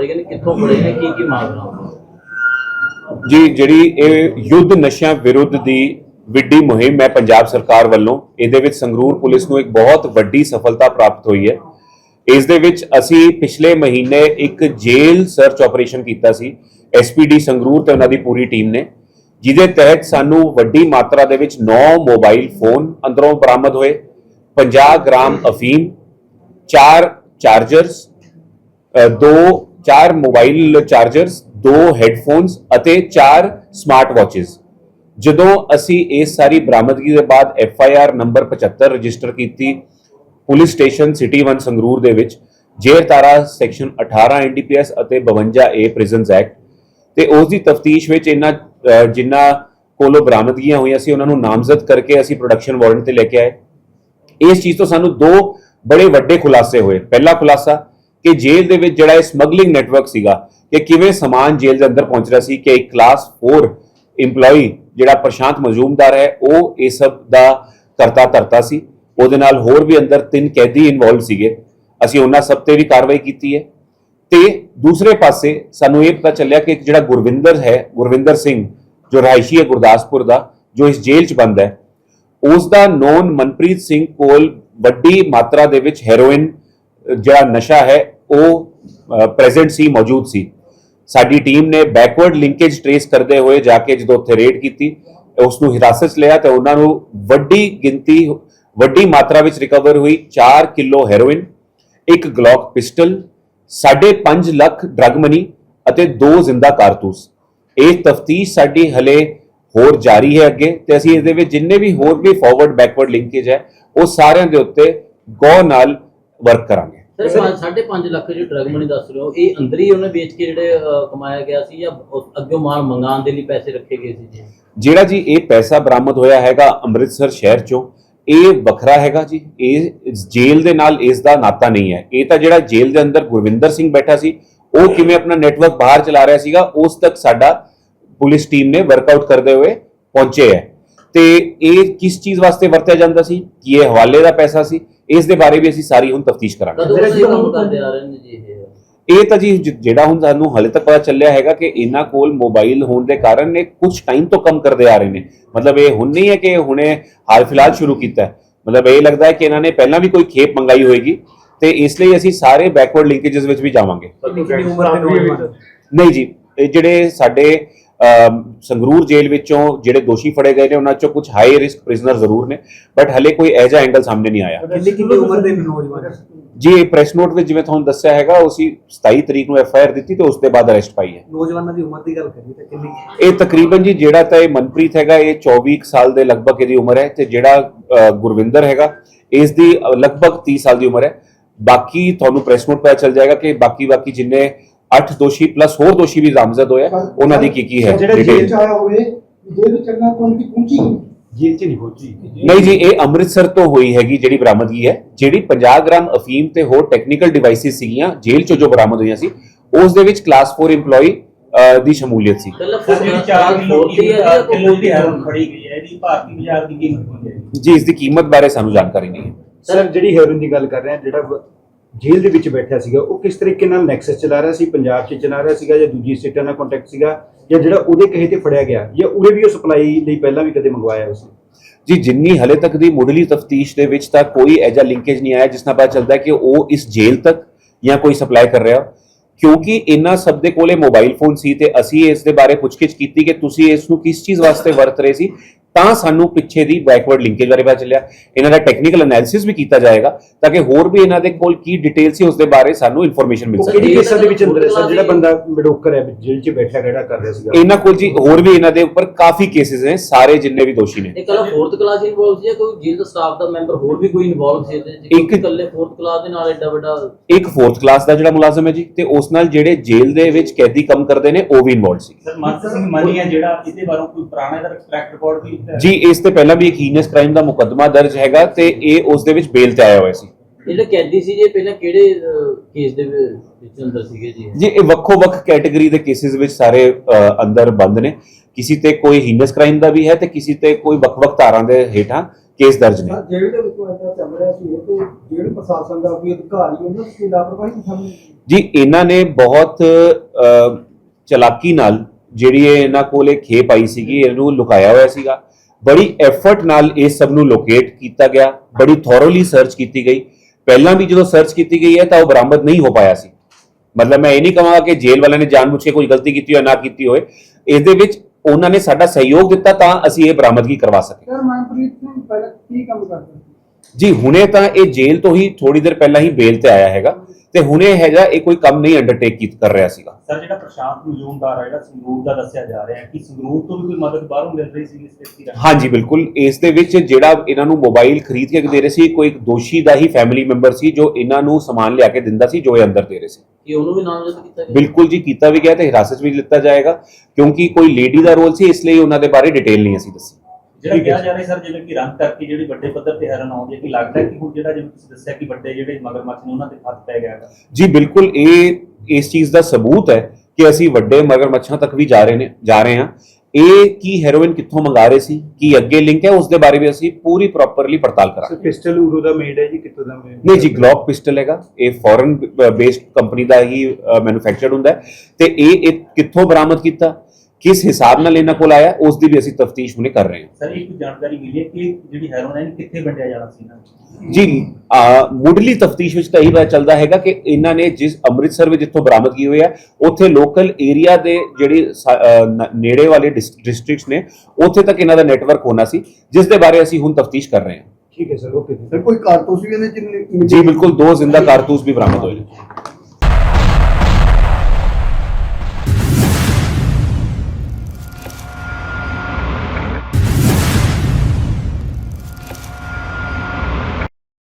ਫੜੇ ਗਏ ਨੇ? ਕਿੱਥੋਂ ਫੜੇ ਨੇ ਕੀ ਕੀ ਮਾਮਲਾ ਜੀ, ਜਿਹੜੀ ਇਹ ਯੁੱਧ ਨਸ਼ਿਆਂ ਵਿਰੁੱਧ ਦੀ ਵਿੱਢੀ ਮੁਹਿੰਮ ਹੈ ਪੰਜਾਬ ਸਰਕਾਰ ਵੱਲੋਂ, ਇਹਦੇ ਵਿੱਚ ਸੰਗਰੂਰ ਪੁਲਿਸ ਨੂੰ ਇੱਕ ਬਹੁਤ ਵੱਡੀ ਸਫਲਤਾ ਪ੍ਰਾਪਤ ਹੋਈ ਹੈ। ਇਸ ਦੇ ਵਿੱਚ ਅਸੀਂ ਪਿਛਲੇ ਮਹੀਨੇ ਇੱਕ ਜੇਲ੍ਹ ਸਰਚ ਆਪਰੇਸ਼ਨ ਕੀਤਾ ਸੀ। ਐਸਪੀਡੀ ਸੰਗਰੂਰ ਤੇ ਉਹਨਾਂ ਦੀ ਪੂਰੀ ਟੀਮ ਨੇ। ਜਿਹਦੇ ਤਹਿਤ ਸਾਨੂੰ ਵੱਡੀ ਮਾਤਰਾ ਦੇ ਵਿੱਚ 9 ਮੋਬਾਈਲ ਫੋਨ ਅੰਦਰੋਂ ਬਰਾਮਦ ਹੋਏ। 50 ਗ੍ਰਾਮ ਅਫੀਮ 4 ਚਾਰਜਰਸ ਦੋ ਚਾਰ ਮੋਬਾਈਲ ਚਾਰਜਰਸ ਦੋ ਹੈੱਡਫੋਨਸ ਅਤੇ ਚਾਰ ਸਮਾਰਟ ਵਾਚਸ ਜਦੋਂ ਅਸੀਂ ਇਸ ਸਾਰੀ ਬਰਾਮਦਗੀ ਦੇ ਬਾਅਦ F I R number 75 register ਕੀਤੀ ਪੁਲਿਸ ਸਟੇਸ਼ਨ ਸਿਟੀ 1 ਸੰਗਰੂਰ ਦੇ ਵਿੱਚ ਜੇਰ ਤਾਰਾ ਸੈਕਸ਼ਨ 18 ਐਨਡੀਪੀਐਸ ਅਤੇ 52 ਏ ਪ੍ਰਿਜ਼ਨਸ ਐਕਟ ਤੇ ਉਸ ਦੀ ਤਫਤੀਸ਼ ਵਿੱਚ ਇਹਨਾਂ ਅ, ਜਿਨ੍ਹਾਂ ਕੋਲੋਂ ਬਰਾਮਦਗੀਆਂ ਹੋਈਆਂ ਸੀ ਉਹਨਾਂ ਨੂੰ ਨਾਮਜ਼ਦ ਕਰਕੇ ਅਸੀਂ ਪ੍ਰੋਡਕਸ਼ਨ ਵਾਰੰਟ ਤੇ ਲੈ ਕੇ ਆਏ। ਇਸ ਚੀਜ਼ ਤੋਂ ਸਾਨੂੰ ਦੋ ਬੜੇ ਵੱਡੇ ਖੁਲਾਸੇ ਹੋਏ। ਪਹਿਲਾ ਖੁਲਾਸਾ ਕਿ ਜੇਲ੍ਹ ਦੇ ਵਿੱਚ ਜਿਹੜਾ ਇਹ ਸਮਗਲਿੰਗ ਨੈਟਵਰਕ ਸੀਗਾ ਕਿ ਕਿਵੇਂ ਸਮਾਨ ਜੇਲ੍ਹ ਦੇ ਅੰਦਰ ਪਹੁੰਚ ਰਿਹਾ ਸੀ ਕਿ ਇੱਕ ਕਲਾਸ 4 EMPLOYE ਜਿਹੜਾ ਪ੍ਰਸ਼ਾਂਤ ਮਜ਼ੂਮਦਾਰ ਹੈ, ਉਹ ਇਹ ਸਭ ਦਾ ਕਰਤਾ ਧਰਤਾ ਸੀ। ਉਹਦੇ ਨਾਲ ਹੋਰ ਵੀ ਅੰਦਰ ਤਿੰਨ ਕੈਦੀ ਇਨਵੋਲਵ ਸੀਗੇ। ਅਸੀਂ ਉਹਨਾਂ ਸਭ ਤੇ ਵੀ ਕਾਰਵਾਈ ਕੀਤੀ ਹੈ। ਤੇ ਦੂਸਰੇ ਪਾਸੇ ਸਾਨੂੰ ਇਹ ਪਤਾ ਚੱਲਿਆ ਕਿ ਇੱਕ ਜਿਹੜਾ ਗੁਰਵਿੰਦਰ ਹੈ, ਗੁਰਵਿੰਦਰ ਸਿੰਘ, ਜੋ ਰਹਾਇਸ਼ੀ ਹੈ ਗੁਰਦਾਸਪੁਰ ਦਾ, ਜੋ ਇਸ ਜੇਲ੍ਹ 'ਚ ਬੰਦ ਹੈ, ਉਸ ਦਾ ਨੌਨ ਮਨਪ੍ਰੀਤ ਸਿੰਘ ਕੋਲ ਵੱਡੀ ਮਾਤਰਾ ਦੇ ਵਿੱਚ ਹੈਰੋਇਨ ਜਿਹੜਾ ਨਸ਼ਾ ਹੈ, ਉਹ ਪ੍ਰੈਜ਼ੈਂਟ ਸੀ, ਮੌਜੂਦ ਸੀ। ਸਾਡੀ ਟੀਮ ਨੇ ਬੈਕਵਰਡ ਲਿੰਕੇਜ ਟ੍ਰੇਸ ਕਰਦੇ ਹੋਏ ਜਾ ਕੇ ਜਦੋਂ ਉੱਥੇ ਰੇਡ ਕੀਤੀ ਉਸ ਨੂੰ ਹਿਰਾਸਤ 'ਚ ਲਿਆ ਤੇ ਉਹਨਾਂ ਨੂੰ ਵੱਡੀ ਗਿਣਤੀ, ਵੱਡੀ ਮਾਤਰਾ ਵਿੱਚ ਰਿਕਵਰ ਹੋਈ 4 ਕਿਲੋ ਹੈਰੋਇਨ ਇੱਕ Glock pistol 5.5 lakh drug money ਅਤੇ ਦੋ ਜ਼ਿੰਦਾ ਕਾਰਤੂਸ। ਇਹ ਤਫਤੀਸ਼ ਸਾਡੀ ਹਲੇ ਹੋਰ ਜਾਰੀ ਹੈ ਅੱਗੇ ਤੇ ਅਸੀਂ ਇਸ ਦੇ ਵਿੱਚ ਜਿੰਨੇ ਵੀ ਹੋਰ ਵੀ ਫਾਰਵਰਡ ਬੈਕਵਰਡ ਲਿੰਕੇਜ ਹੈ, ਉਹ ਸਾਰਿਆਂ ਦੇ ਉੱਤੇ ਗੌਰ ਨਾਲ ਵਰਕ ਕਰਾਂਗੇ। ਸਰ 5.5 ਲੱਖ ਜੋ ਡਰਗ ਮਨੀ ਦੱਸ ਰਹੇ ਹੋ ਇਹ ਅੰਦਰ ਹੀ ਉਹਨੇ ਵੇਚ ਕੇ ਜਿਹੜੇ ਕਮਾਇਆ ਗਿਆ ਸੀ ਜਾਂ ਉਸ- ਅੱਗਿਓਂ ਮਾਲ ਮੰਗਾਉਣ ਦੇ ਲਈ ਪੈਸੇ ਰੱਖੇ ਗਏ ਸੀ ਜੀ? ਜਿਹੜਾ ਜੀ ਇਹ ਪੈਸਾ ਬਰਾਮਦ ਹੋਇਆ ਹੈਗਾ ਅੰਮ੍ਰਿਤਸਰ ਸ਼ਹਿਰ ਚੋਂ ਇਹ ਵੱਖਰਾ ਹੈਗਾ ਜੀ। ਇਹ ਇਸ ਜੇਲ੍ਹ ਦੇ ਨਾਲ ਇਸ ਦਾ ਨਾਤਾ ਨਹੀਂ ਹੈ। ਇਹ ਤਾਂ ਜਿਹੜਾ ਜੇਲ੍ਹ ਦੇ ਅੰਦਰ ਗੁਰਵਿੰਦਰ ਸਿੰਘ ਬੈਠਾ ਸੀ ਉਹ ਕਿਵੇਂ ਆਪਣਾ ਨੈਟਵਰਕ ਬਾਹਰ ਚਲਾ ਰਿਹਾ ਸੀਗਾ ਉਸ ਤੱਕ ਸਾਡਾ ਪੁਲਿਸ ਟੀਮ ਨੇ ਵਰਕਆਊਟ ਕਰਦੇ ਹੋਏ ਪਹੁੰਚੇ ਹੈ। ਤੇ ਇਹ ਕਿਸ ਚੀਜ਼ ਵਾਸਤੇ ਵਰਤਿਆ ਜਾਂਦਾ ਸੀ? ਕਿ ਇਹ ਹਵਾਲੇ ਦਾ ਪੈਸਾ ਸੀ? ਇਸ ਦੇ ਬਾਰੇ ਵੀ ਅਸੀਂ ਸਾਰੀ ਹੁਣ ਤਫਤੀਸ਼ ਕਰਾਂਗੇ। ਕਦੋਂ ਜਿਹੜਾ ਸੇ ਕੰਮ ਜਿਹੜਾ ਕਰਦੇ ਆ ਰਹੇ ਨੇ ਜੀ ਇਹ? ਇਹ ਤਾਂ ਜੀ ਜ- ਜਿਹੜਾ ਹੁਣ ਸਾਨੂੰ ਹਲੇ ਤੱਕ ਪਤਾ ਚੱਲਿਆ ਹੈਗਾ ਕਿ ਇਹਨਾਂ ਕੋਲ ਮੋਬਾਈਲ ਹੋਣ ਦੇ ਕਾਰਨ ਇਹ ਕੁਝ ਟਾਈਮ ਤੋਂ ਕੰਮ ਕਰਦੇ ਆ ਰਹੇ ਨੇ। ਮਤਲਬ ਇਹ ਹੁਣ ਨਹੀਂ ਹੈ ਕਿ ਹੁਣੇ ਹਾਲ ਫਿਲਹਾਲ ਸ਼ੁਰੂ ਕੀਤਾ ਹੈ। ਮਤਲਬ ਇਹ ਲੱਗਦਾ ਹੈ ਕਿ ਇਹਨਾਂ ਨੇ ਪਹਿਲਾਂ ਵੀ ਕੋਈ ਖੇਪ ਮੰਗਾਈ ਹੋਏਗੀ ਤੇ ਇਸ ਲਈ ਅਸੀਂ ਸਾਰੇ ਬੈਕਵਰਡ ਲਿੰਕੇजेस ਵਿੱਚ ਵੀ ਜਾਵਾਂਗੇ। ਕਿੰਨੀ ਉਮਰ ਦੇ ਨੌਜਵਾਨ ਨਹੀਂ ਜੀ ਇਹ ਜਿਹੜੇ ਸਾਡੇ ਸੰਗਰੂਰ ਜੇਲ੍ਹ ਵਿੱਚੋਂ ਜਿਹੜੇ ਦੋਸ਼ੀ ਫੜੇ ਗਏ ਨੇ ਉਹਨਾਂ ਚੋਂ ਕੁਝ ਹਾਈ ਰਿਸਕ ਪ੍ਰਿਜ਼ਨਰ ਜ਼ਰੂਰ ਨੇ ਬਟ ਹਲੇ ਕੋਈ ਐਜਾ ਐਂਗਲ ਸਾਹਮਣੇ ਨਹੀਂ ਆਇਆ। ਕਿੰਨੀ ਕਿੰਨੀ ਉਮਰ ਦੇ ਨੌਜਵਾਨ ਜੀ ਇਹ ਪ੍ਰੈਸ ਨੋਟ ਵਿੱਚ ਜਿਵੇਂ ਤੁਹਾਨੂੰ ਦੱਸਿਆ ਹੈਗਾ ਉਸੀ 27 ਤਰੀਕ ਨੂੰ ਐਫ ਆਈ ਆਰ ਦਿੱਤੀ ਤੇ ਉਸ ਦੇ ਬਾਅਦ ਅਰੈਸਟ ਪਾਈ ਹੈ। ਨੌਜਵਾਨਾਂ ਦੀ ਉਮਰ ਦੀ ਗੱਲ ਕਰੀਏ ਤਾਂ ਕਿੰਨੀ ਇਹ ਤਕਰੀਬਨ ਜੀ ਜਿਹੜਾ ਤਾਂ ਇਹ ਮਨਪ੍ਰੀਤ ਹੈਗਾ ਇਹ 24 ਕੁ ਸਾਲ ਦੇ ਲਗਭਗ ਇਹਦੀ ਉਮਰ ਹੈ ਤੇ ਜਿਹੜਾ ਗੁਰਵਿੰਦਰ ਹੈਗਾ ਇਸ ਦੀ ਲਗਭਗ 30 ਸਾਲ ਦੀ ਉਮਰ ਹੈ। ਬਾਕੀ ਤੁਹਾਨੂੰ ਪ੍ਰੈਸ ਨੋਟ ਪਤਾ ਚੱਲ ਜਾਏਗਾ ਕਿ ਬਾਕੀ ਬਾਕੀ ਜਿੰਨੇ 8 ਦੋਸ਼ੀ ਪਲੱਸ ਹੋਰ ਦੋਸ਼ੀ ਵੀ ਨਾਮਜ਼ਦ ਹੋਏ ਆ, ਉਹਨਾਂ ਦੀ ਕੀ ਕੀ ਹੈ? ਜਿਹੜਾ ਜੇਲ੍ਹ detail। ਚ ਆਇਆ ਹੋਵੇ ਜੇਲ੍ਹ ਵਿੱਚ ਚੰਗਾ ਕੋਣ ਕੀ ਪਹੁੰਚੀ ਨਹੀਂ। ਜੇਲ੍ਹ 'ਚ ਨਹੀਂ ਪਹੁੰਚੀ। ਨਹੀਂ ਜੀ ਇਹ ਅੰਮ੍ਰਿਤਸਰ ਤੋਂ ਹੋਈ ਹੈਗੀ ਜਿਹੜੀ ਬਰਾਮਦਗੀ ਹੈ ਜਿਹੜੀ 50 ਗ੍ਰਾਮ ਅਫੀਮ ਤੇ ਹੋਰ ਟੈਕਨੀਕਲ ਡਿਵਾਈਸਿਸ ਸੀਗੀਆਂ ਜੇਲ੍ਹ ਚੋਂ ਜੋ ਬਰਾਮਦ ਹੋਈਆਂ ਸੀ ਉਸ ਦੇ ਵਿੱਚ ਕਲਾਸ 4 EMPLOYE ਦੀ ਸ਼ਮੂਲੀਅਤ ਸੀ। ਪਹਿਲਾਂ ਸਰ ਜਿਹੜੀ 4 ਕਿਲੋ ਫੋਰਟੀ ਦੀ ਹੈ ਜਾਂ ਕਿਲੋ ਦੀ ਹੈਰੋਨ ਫੜੀ ਗਈ ਹੈ ਇਹਦੀ ਭਾਰਤੀ ਬਾਜ਼ਾਰ ਦੀ ਕੀਮਤ ਕੀ ਹੈ? ਜੀ ਇਸ ਦੀ ਕੀਮਤ ਬਾਰੇ ਸਾਨੂੰ ਜਾਣਕਾਰੀ ਨਹੀਂ ਹੈ। ਸਰ ਜਿਹੜੀ ਹੈਰੋਇਨ ਦੀ ਗੱਲ ਕਰ ਰਹੇ ਹਾਂ ਜਿਹੜਾ ਜੇਲ੍ਹ ਦੇ ਵਿੱਚ ਬੈਠਾ ਸੀਗਾ, ਉਹ ਕਿਸ ਤਰੀਕੇ ਨਾਲ ਨੈਕਸਸ ਚਲਾ ਰਿਹਾ ਸੀ, ਪੰਜਾਬ 'ਚ ਚਲਾ ਰਿਹਾ ਸੀਗਾ ਜਾਂ ਦੂਜੀ ਸਟੇਟਾਂ ਨਾਲ ਕੰਟੈਕਟ ਸੀਗਾ ਜਾਂ ਜਿਹੜਾ ਉਹਦੇ ਕਹੇ ਤੇ ਫੜਿਆ ਗਿਆ ਜਾਂ ਉਹਨੇ ਵੀ ਉਹ ਸਪਲਾਈ ਲਈ ਪਹਿਲਾਂ ਵੀ ਕਦੇ ਮੰਗਵਾਇਆ ਉਸਨੇ ਜੀ, ਜਿੰਨੀ ਹਲੇ ਤੱਕ ਦੀ ਮੁੱਢਲੀ ਤਫਤੀਸ਼ ਦੇ ਵਿੱਚ ਤਾਂ ਕੋਈ ਐਜਾ ਲਿੰਕੇਜ ਨਹੀਂ ਆਇਆ ਜਿਸ ਨਾਲ ਪਤਾ ਚੱਲਦਾ ਕਿ ਉਹ ਇਸ ਜੇਲ੍ਹ ਤੱਕ ਜਾਂ ਕੋਈ ਸਪਲਾਈ ਕਰ ਰਿਹਾ। ਕਿਉਂਕਿ ਇਹਨਾਂ ਸਭ ਦੇ ਕੋਲੇ ਮੋਬਾਈਲ ਫੋਨ ਸੀ ਤੇ ਅਸੀਂ ਇਸ ਦੇ ਬਾਰੇ ਪੁੱਛਗਿੱਛ ਕੀਤੀ ਕਿ ਤੁਸੀਂ ਇਸ ਨੂੰ ਕਿਸ ਚੀਜ਼ ਵਾਸਤੇ ਵਰਤ ਰਹੇ ਸੀ ਤਾਂ ਸਾਨੂੰ ਪਿੱਛੇ ਦੀ ਬੈਕਵਰਡ ਲਿੰਕੇਜ ਬਾਰੇ ਪਤਾ ਚੱਲਿਆ। ਇਹਨਾਂ ਦਾ ਟੈਕਨੀਕਲ ਐਨਾਲਿਸਿਸ ਵੀ ਕੀਤਾ ਜਾਏਗਾ ਤਾਂ ਕਿ ਹੋਰ ਵੀ ਇਹਨਾਂ ਦੇ ਕੋਲ ਕੀ ਡਿਟੇਲ ਸੀ ਉਸ ਦੇ ਬਾਰੇ ਸਾਨੂੰ ਇਨਫੋਰਮੇਸ਼ਨ ਮਿਲ ਸਕੇ। ਕਿਹੜੀ ਕੇਸਾਂ ਦੇ ਵਿੱਚ ਅੰਦਰ ਹੈ ਸਰ? ਜਿਹੜਾ ਬੰਦਾ ਮਡੋਕਰ ਹੈ ਜੇਲ੍ਹ 'ਚ ਬੈਠਾ ਕਿਹੜਾ ਕਰ ਰਿਹਾ ਸੀਗਾ। ਇਹਨਾਂ ਕੋਲ ਜੀ ਹੋਰ ਵੀ ਇਹਨਾਂ ਦੇ ਉੱਪਰ ਕਾਫੀ ਕੇਸਿਸ ਨੇ ਸਾਰੇ ਜਿੰਨੇ ਵੀ ਦੋਸ਼ੀ ਨੇ। ਇਹ ਕੱਲਾ 4th ਕਲਾਸ ਇਨਵੋਲਵ ਸੀ ਜਾਂ ਕੋਈ ਜੇਲ੍ਹ ਦਾ ਸਟਾਫ ਦਾ ਮੈਂਬਰ ਹੋਰ ਵੀ ਕੋਈ ਇਨਵੋਲਵ ਸੀ ਇਹਦੇ ਚ? ਇੱਕ- ਇਕੱਲੇ 4th ਕਲਾਸ ਦੇ ਨਾਲ ਐਡਾ ਵੱਡਾ ਇੱਕ 4th ਕਲਾਸ ਦਾ ਜਿਹੜਾ ਮੁਲਾਜ਼ਮ ਹੈ ਜੀ ਤੇ ਉਸ ਨਾਲ ਜਿਹੜੇ ਜੇਲ੍ਹ ਦੇ ਵਿੱਚ ਕੈਦੀ ਕੰਮ ਕਰਦੇ ਨੇ ਉਹ ਵੀ ਇਨਵੋਲਡ ਸੀ। ਸਰ ਮਨਸਰ ਸਿੰਘ ਮਨੀ ਹੈ ਜਿਹੜਾ ਇਹਦੇ ਬਾਰੇ ਕੋਈ ਪੁਰਾਣਾ ਇਹਦਾ ਟਰੈਕ ਰਿਕਾਰਡ ਵੀ? ਜੀ ਇਸ ਤੇ ਪਹਿਲਾਂ ਵੀ ਇੱਕ ਹੀਨਸ ਕ੍ਰਾਈਮ ਦਾ ਮੁਕੱਦਮਾ ਦਰਜ ਹੈਗਾ ਤੇ ਇਹ ਉਸ ਦੇ ਵਿੱਚ ਬੇਲ ਤੇ ਆਇਆ ਹੋਇਆ ਸੀ। ਇਹ ਜਿਹੜੇ ਕੈਦੀ ਸੀ ਜੀ ਪਹਿਲਾਂ ਕਿਹੜੇ ਕੇਸ ਦੇ ਵਿੱਚ ਅੰਦਰ ਸੀਗੇ ਜੀ? ਜੀ ਇਹ ਵੱਖੋ ਵੱਖ ਕੈਟਾਗਰੀ ਦੇ ਕੇਸਿਸ ਵਿੱਚ ਸਾਰੇ ਅੰਦਰ ਬੰਦ ਨੇ। ਕਿਸੇ ਤੇ ਕੋਈ ਹੀਨਸ ਕ੍ਰਾਈਮ ਦਾ ਵੀ ਹੈ ਤੇ ਕਿਸੇ ਤੇ ਕੋਈ ਵੱਖ-ਵੱਖ ਧਾਰਾਂ ਦੇ ਹੇਠਾਂ ਕੇਸ ਦਰਜ ਨੇ। ਜੇਲ੍ਹ ਦੇ ਵਿੱਚੋਂ ਇੰਨਾ ਚੱਲ ਰਿਹਾ ਸੀ ਇਹ ਤੇ ਜੇਲ੍ਹ ਪ੍ਰਸ਼ਾਸਨ ਦਾ ਕੋਈ ਅਧਿਕਾਰੀ ਉਹਨਾਂ ਦੀ ਲਾਪਰਵਾਹੀ ਨਹੀਂ ਸਮਝੀ ਜੀ ਇਹਨਾਂ ਨੇ ਬਹੁਤ ਚਲਾਕੀ ਨਾਲ ਜਿਹੜੀ ਇਹ ਇਹਨਾਂ ਕੋਲ ਖੇਪ ਆਈ ਸੀਗੀ ਇਹਨੂੰ ਲੁਕਾਇਆ ਹੋਇਆ ਸੀਗਾ। ਬੜੀ ਐਫਰਟ ਨਾਲ ਇਸ ਸਭ ਨੂੰ ਲੋਕੇਟ ਕੀਤਾ ਗਿਆ, ਬੜੀ ਥੋਰੋਲੀ ਸਰਚ ਕੀਤੀ ਗਈ। ਪਹਿਲਾਂ ਵੀ ਜਦੋਂ ਸਰਚ ਕੀਤੀ ਗਈ ਹੈ ਤਾਂ ਉਹ ਬਰਾਮਦ ਨਹੀਂ ਹੋ ਪਾਇਆ ਸੀ। ਮਤਲਬ ਮੈਂ ਇਹ ਨਹੀਂ ਕਹਾਂਗਾ ਕਿ ਜੇਲ੍ਹ ਵਾਲਿਆਂ ਨੇ ਜਾਣਬੁੱਝ ਕੇ ਕੋਈ ਗਲਤੀ ਕੀਤੀ ਹੋਏ, ਨਾ ਕੀਤੀ ਹੋਏ। ਇਸ ਦੇ ਵਿੱਚ ਉਹਨਾਂ ਨੇ ਸਾਡਾ ਸਹਿਯੋਗ ਦਿੱਤਾ ਤਾਂ ਅਸੀਂ ਇਹ ਬਰਾਮਦਗੀ ਕਰਵਾ ਸਕੇ। ਸਰ, ਮਨਪ੍ਰੀਤ ਸਿੰਘ ਪਹਿਲਾਂ ਕੀ ਕੰਮ ਕਰਦੇ ਜੀ ਹੁਣੇ ਤਾਂ ਇਹ ਜੇਲ੍ਹ ਤੋਂ ਹੀ ਥੋੜੀ ਦੇਰ ਪਹਿਲਾਂ ਹੀ ਬੇਲ ਤੇ ਆਇਆ ਹੈਗਾ ਤੇ ਹੁਣੇ ਹੈਗਾ ਇਹ ਕੋਈ ਕੰਮ ਨਹੀਂ ਅੰਡਰਟੇਕ ਕੀ ਕਰ ਰਿਹਾ ਸੀਗਾ। ਸਰ ਜਿਹੜਾ ਪ੍ਰਸ਼ਾਂਤ ਮਜ਼ੂਮਦਾਰ ਆ ਜਿਹੜਾ ਸੰਗਰੂਰ ਦਾ ਦੱਸਿਆ ਜਾ ਰਿਹਾ ਹੈ ਕਿ ਸੰਗਰੂਰ ਤੋਂ ਵੀ ਕੋਈ ਮਦਦ ਬਾਹਰੋਂ ਮਿਲ ਰਹੀ ਸੀ ਇਸ ਵਿਅਕਤੀ ਰਾਹੀਂ ਹਾਂਜੀ ਬਿਲਕੁਲ। ਇਸ ਦੇ ਵਿੱਚ ਜਿਹੜਾ ਇਹਨਾਂ ਨੂੰ ਮੋਬਾਈਲ ਖਰੀਦ ਕੇ ਦੇ ਰਹੇ ਸੀ ਕੋਈ ਇੱਕ ਦੋਸ਼ੀ ਦਾ ਹੀ ਫੈਮਿਲੀ ਮੈਂਬਰ ਸੀ ਜੋ ਇਹਨਾਂ ਨੂੰ ਸਮਾਨ ਲਿਆ ਕੇ ਦਿੰਦਾ ਸੀ ਜੋ ਇਹ ਅੰਦਰ ਦੇ ਰਹੇ ਸੀ। ਕਿ ਉਹਨੂੰ ਵੀ ਨਾਮਜ਼ਦ ਕੀਤਾ ਗਿਆ? ਬਿਲਕੁਲ ਜੀ ਕੀਤਾ ਵੀ ਗਿਆ ਤੇ ਹਿਰਾਸਤ 'ਚ ਵੀ ਲਿੱਤਾ ਜਾਏਗਾ ਕਿਉਂਕਿ ਕੋਈ ਲੇਡੀ ਦਾ ਰੋਲ ਸੀ ਇਸ ਲਈ ਉਹਨਾਂ ਦੇ ਬਾਰੇ ਡਿਟੇਲ ਨਹੀਂ ਅਸੀਂ ਦੱਸੀ। ਜਿਹੜਾ ਕਿਹਾ ਜਾ। ਰਿਹਾ ਸਰ ਜਿਵੇਂ ਕਿ ਰੰਗ ਕਰਕੇ ਜਿਹੜੀ ਵੱਡੇ ਪੱਧਰ ਤੇ ਹੈਰਨ ਆਉਂਦੀ ਹੈ ਕਿ ਲੱਗਦਾ ਕਿ ਹੁਣ ਜਿਹੜਾ ਜਿਵੇਂ ਤੁਸੀਂ ਦੱਸਿਆ ਕਿ ਵੱਡੇ ਜਿਹੜੇ ਮਗਰਮੱਛ ਨੇ ਉਹਨਾਂ ਤੇ ਹੱਥ ਪੈ ਗਿਆ ਹੈਗਾ। ਜੀ ਬਿਲਕੁਲ ਇਹ ਇਸ ਚੀਜ਼ ਦਾ ਸਬੂਤ ਹੈ ਕਿ ਅਸੀਂ ਵੱਡੇ ਮਗਰਮੱਛਾਂ ਤੱਕ ਵੀ ਜਾ ਰਹੇ ਨੇ ਜਾ ਰਹੇ ਹਾਂ। ਇਹ ਕੀ ਹੈਰੋਇਨ ਕਿੱਥੋਂ ਮੰਗਾ ਰਹੇ ਸੀ? ਕੀ ਅੱਗੇ ਲਿੰਕ ਹੈ? ਉਸ ਦੇ ਬਾਰੇ ਵੀ ਅਸੀਂ ਪੂਰੀ ਪ੍ਰੋਪਰਲੀ ਪੜਤਾਲ ਸਰ ਕਰਾਂਗੇ ਪਿਸਟਲ ਉਰੋ ਦਾ ਮੇਡ ਹੈ ਜੀ ਕਿੱਥੋਂ ਦਾ made? ਨਹੀਂ ਜੀ ਗਲੌਕ ਪਿਸਟਲ ਹੈਗਾ। ਇਹ ਫੋਰਨ ਬੇਸਡ ਕੰਪਨੀ ਦਾ ਹੀ ਮੈਨੂਫੈਕਚਰਡ ਹੁੰਦਾ ਹੈ। ਤੇ ਇਹ ਇਹ ਕਿੱਥੋਂ ਬਰਾਮਦ ਕੀਤਾ? ਕਿਸ ਹਿਸਾਬ ਨਾਲ ਇਹਨਾਂ ਕੋਲ ਆਇਆ ਉਸ ਦੀ ਵੀ ਅਸੀਂ ਤਫਤੀਸ਼ ਹੁਣੇ ਕਰ ਰਹੇ ਹਾਂ। ਸਰ ਇੱਕ ਜਾਣਕਾਰੀ ਮਿਲੀ ਹੈ ਕਿ ਜਿਹੜੀ ਹੈਰੋਨ ਹੈ ਇਹ ਕਿੱਥੇ ਵੰਡਿਆ ਜਾਣਾ ਸੀ ਨੂੰ? ਜੀ ਮੁੱਢਲੀ ਤਫਤੀਸ਼ ਵਿੱਚ ਤਾਂ ਇਹੀ ਪਤਾ ਚੱਲਦਾ ਹੈਗਾ ਕਿ ਇਹਨਾਂ ਨੇ ਜਿਸ ਅੰਮ੍ਰਿਤਸਰ ਵਿੱਚ ਜਿੱਥੋਂ ਬਰਾਮਦਗੀ ਹੋਈ ਹੈ ਉੱਥੇ ਲੋਕਲ ਏਰੀਆ ਦੇ ਜਿਹੜੀ ਨੇੜੇ ਵਾਲੇ ਡਿਸਟ੍ਰਿਕਟਸ ਨੇ ਉੱਥੇ ਤੱਕ ਇਹਨਾਂ ਦਾ ਨੈਟਵਰਕ ਹੋਣਾ ਸੀ ਜਿਸ ਦੇ ਬਾਰੇ ਅਸੀਂ ਹੁਣ ਤਫਤੀਸ਼ ਕਰ ਰਹੇ ਹਾਂ। ਠੀਕ ਹੈ ਸਰ ਓਕੇ। ਸਰ ਕੋਈ ਕਾਰਤੂਸ ਵੀ ਇਹਨੇ ਜੀ ਬਿਲਕੁਲ ਦੋ ਜ਼ਿੰਦਾ ਕਾਰਤੂਸ ਵੀ ਬਰਾਮਦ ਹੋਏ ਨੇ।